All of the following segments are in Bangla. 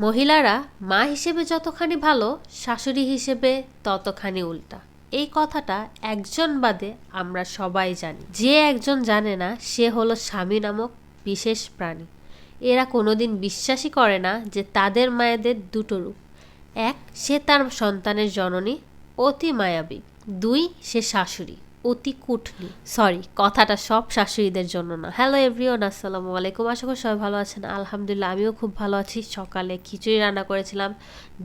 মহিলারা মা হিসেবে যতখানি ভালো, শাশুড়ি হিসেবে ততখানি উল্টা। এই কথাটা একজন বাদে আমরা সবাই জানি। যে একজন জানে না, সে হলো স্বামী নামক বিশেষ প্রাণী। এরা কোনোদিন বিশ্বাসই করে না যে তাদের মায়েদের দুটো রূপ। এক, সে তার সন্তানের জননী, অতি মায়াবী। দুই, সে শাশুড়ি। অতি কুটনি সরি কথাটা সব শাশুড়িদের জন্য না। হ্যালো এভরিওন আসসালামু আলাইকুম। আশা করি সবাই ভালো আছেন। আলহামদুলিল্লাহ, আমিও খুব ভালো আছি। সকালে খিচুড়ি রান্না করেছিলাম।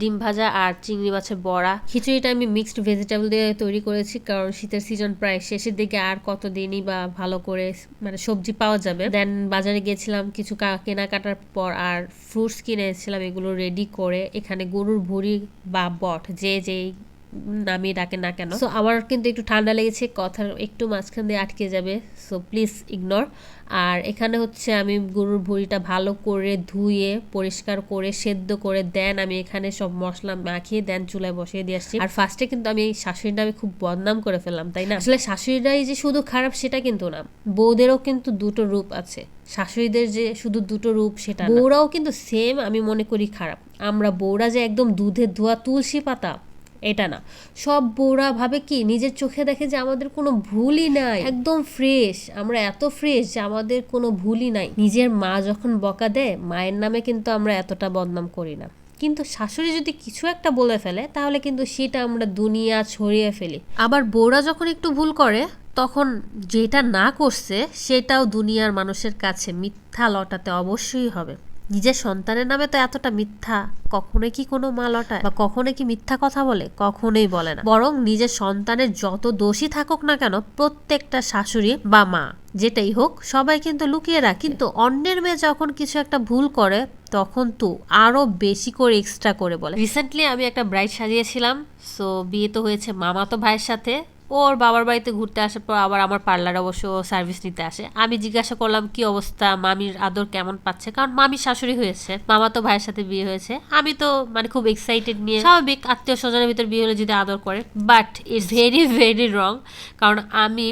ডিম ভাজা আর চিংড়ি মাছের বড়া। খিচুড়িটা আমি মিক্সড ভেজিটেবল দিয়ে তৈরি করেছি, কারণ শীতের সিজন প্রায় শেষের দিকে আর কতদিনই বা ভালো করে মানে সবজি পাওয়া যাবে। দেন বাজারে গিয়েছিলাম কিছু কেনাকাটার পর আর ফ্রুটস কিনেছিলাম, এগুলো রেডি করে এখানে গরুর ভুড়ি বা বট, যে যেই নামই ডাকে না কেন? সো আমার কিন্তু একটু ঠান্ডা লেগেছে কথার একটু মাঝখান দিয়ে আটকে যাবে। সো প্লিজ ইগনোর আর এখানে হচ্ছে আমি গরুর ভুঁড়িটা ভালো করে ধুয়ে পরিষ্কার করে সেদ্ধ করে দেন আমি এখানে সব মশলা মাখিয়ে দেন চুলায় বসিয়ে দিয়ে আসছি। আর ফার্স্টে কিন্তু আমি শাশুড়িটা আমি খুব বদনাম করে ফেললাম তাই না? আসলে শাশুড়িরাই যে শুধু খারাপ সেটা কিন্তু না। বউদেরও কিন্তু দুটো রূপ আছে। শাশুড়িদের যে শুধু দুটো রূপ সেটা। বউরাও কিন্তু সেম আমি মনে করি খারাপ। আমরা বউরা যে একদম দুধের ধোয়া তুলসী পাতা এটা না। সব বউরা ভাবে কি নিজের চোখে দেখে যে আমাদের কোনো ভুলই নাই। একদম ফ্রেশ আমরা এত ফ্রেশ যে আমাদের কোনো ভুলই নাই। নিজের মা যখন বকা দেয়, মায়ের নামে কিন্তু আমরা এতটা বদনাম করি না। কিন্তু শাশুড়ি যদি কিছু একটা বলে ফেলে, তাহলে কিন্তু সেটা আমরা দুনিয়া ছড়িয়ে ফেলি। আবার বউরা যখন একটু ভুল করে, তখন যেটা না করছে, সেটাও দুনিয়ার মানুষের কাছে মিথ্যা লটাতে অবশ্যই হবে। নিজের সন্তানের নামে তো এতটা মিথ্যা কখনোই কি কোনো মা লটায়? বা কখনো কি মিথ্যা কথা বলে? কখনোই বলে না। বরং নিজের সন্তানের যত দোষী থাকুক না কেন, প্রত্যেকটা শাশুড়ি বা মা, যেটাই হোক, সবাই কিন্তু লুকিয়ে রাখে। কিন্তু অন্যের মেয়ে যখন কিছু একটা ভুল করে, তখন তো আরও বেশি করে এক্সট্রা করে বলে। রিসেন্টলি আমি একটা ব্রাইড সাজিয়েছিলাম সো বিয়ে তো হয়েছে মামাতো ভাইয়ের সাথে। ওর বাবার বাড়িতে ঘুরতে আসার পর আবার আমার পার্লার অবশ্য সার্ভিস নিতে আসে। আমি জিজ্ঞাসা করলাম, কি অবস্থা? মামির আদর কেমন পাচ্ছে? কারণ মামির শাশুড়ি হয়েছে, মামা তো ভাইয়ের সাথে বিয়ে হয়েছে। আমি তো মানে খুব এক্সাইটেড নিয়ে, স্বাভাবিক আত্মীয় স্বজনের ভিতর বিয়ে হলে যদি আদর করে but it's very very wrong কারণ আমি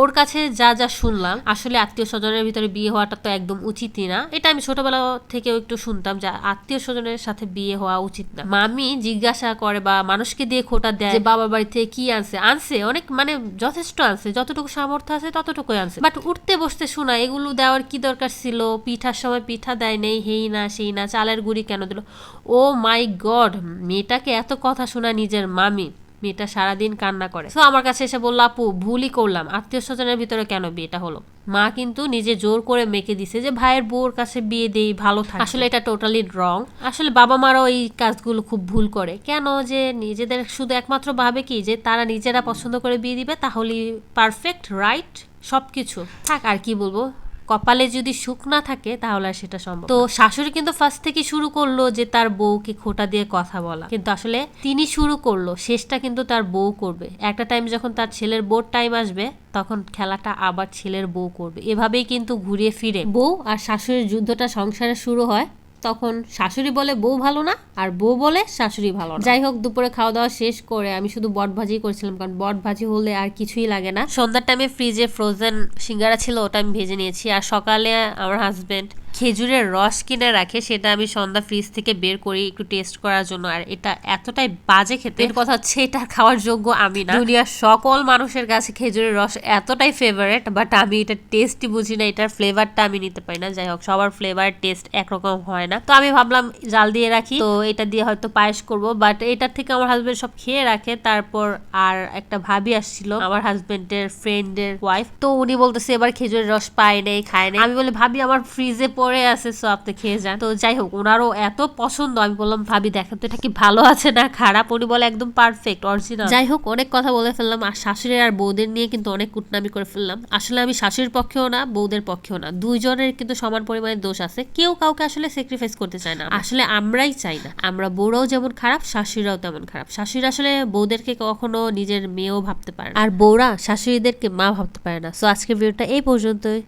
ওর কাছে যা যা শুনলাম, আসলে আত্মীয় স্বজনের ভিতরে বিয়ে হওয়াটা তো একদম উচিতই না। এটা আমি ছোটবেলা থেকেও একটু শুনতাম যে আত্মীয় স্বজনের সাথে বিয়ে হওয়া উচিত না। মামি জিজ্ঞাসা করে বা মানুষকে দিয়ে খোটা দেয় যে বাবার বাড়ি থেকে কি আনছে? আনছে অনেক মানে যথেষ্ট আনছে যতটুকু সামর্থ্য আছে ততটুকুই আনছে বাট উঠতে বসতে শোনা, এগুলো দেওয়ার কি দরকার ছিল? পিঠার সময় পিঠা দেয় নেই, হেই না, সেই না, চালের গুড়ি কেন দিল? ও মাই গড, মেয়েটাকে এত কথা শোনা নিজের মামি, মেয়েটা সারাদিন কান্না করে। তো আমার কাছে এসে বলল, আপু, ভুলই করলাম, আত্মীয় স্বজনের ভিতরে কেন বিয়েটা হলো? মা কিন্তু নিজে জোর করে মেকে দিছে যে, ভাইয়ের বউর কাছে বিয়ে দেই, ভালো থাকে আসলে এটা টোটালি রং আসলে বাবা মারাও এই কাজগুলো খুব ভুল করে। কেন যে নিজেদের শুধু একমাত্র ভাবে কি যে, তারা নিজেরা পছন্দ করে বিয়ে দিবে, তাহলেই পারফেক্ট রাইট সব কিছু থাক, আর কি বলব? কপালে যদি সুখ না থাকে, তাহলে সেটা সম্ভব তো শাশুড়ি কিন্তু ফার্স্ট থেকে শুরু করল যে তার বউকে খোটা দিয়ে কথা বলা। কিন্তু আসলে তিনি শুরু করল, শেষটা কিন্তু তার বউ করবে। একটা টাইম যখন তার ছেলের বোর টাইম আসবে, তখন খেলাটা আবার ছেলের বউ করবে। এভাবেই কিন্তু ঘুরিয়ে ফিরে বউ আর শাশুড়ির যুদ্ধটা সংসারে শুরু হয়। তখন শাশুড়ি বলে বউ ভালো না, আর বউ বলে শাশুড়ি ভালো না। যাই হোক, দুপুরে খাওয়া দাওয়া শেষ করে আমি শুধু বট ভাজি করেছিলাম, কারণ বট ভাজি হলে আর কিছুই লাগে না। সন্ধ্যার টাইমে ফ্রিজে ফ্রোজেন সিঙ্গারা ছিল, ওটা আমি ভেজে নিয়েছি। আর সকালে আমার হাজবেন্ড খেজুরের রস কিনে রাখে সেটা আমি সন্ধ্যা ফ্রিজ থেকে বের করি একটু টেস্ট করার জন্য। আর এটা এতটাই বাজে খেতে। এর কথা হচ্ছে এটা খাওয়ার যোগ্য আমি না। দুনিয়ার সকল মানুষের কাছে খেজুরের রস এতটাই ফেভারেট বাট আমি এটা টেস্টই বুঝি না এটার ফ্লেভারটা আমি নিতে পারি না। যাই হোক সবার ফ্লেভার টেস্ট একরকম হয় না। তো আমি ভাবলাম জাল দিয়ে রাখি। তো এটা দিয়ে হয়তো পায়েস করব বাট এটার থেকে আমার হাজবেন্ড সব খেয়ে রাখে। তারপর আর একটা ভাবি আসছিল আমার হাজবেন্ডের ফ্রেন্ডের ওয়াইফ তো উনি বলতেছে এবার খেজুরের রস পায় নেই খায় নেই। আমি বলে ভাবি আমার ফ্রিজে পড়ে আছে সো আপনি খেয়ে যান তো যাই হোক ওনারও এত পছন্দ আমি বললাম ভাবি দেখেন তো এটা কি ভালো আছে না খারাপ? উনি বলে একদম পারফেক্ট অরিজিনাল যাই হোক অনেক কথা বলে ফেললাম আর শাশুড়ি আর বৌদের নিয়ে কিন্তু অনেক কুটনামি করে ফেললাম। আসলে আমি শাশুড়ির পক্ষেও না বৌদের পক্ষেও না। দুইজনের কিন্তু সমান পরিমাণে দোষ আছে। কেউ কাউকে আসলে স্যাক্রিফাইস করতে চায় না আসলে আমরাই চাই না। আমরা বউরাও যেমন খারাপ শাশুড়িরাও তেমন খারাপ। শাশুড়ি আসলে বউদেরকে কখনো নিজের মেয়েও ভাবতে পারে আর বউরা শাশুড়িদেরকে মা ভাবতে পারে না। সো আজকের ভিডিওটা এই পর্যন্তই।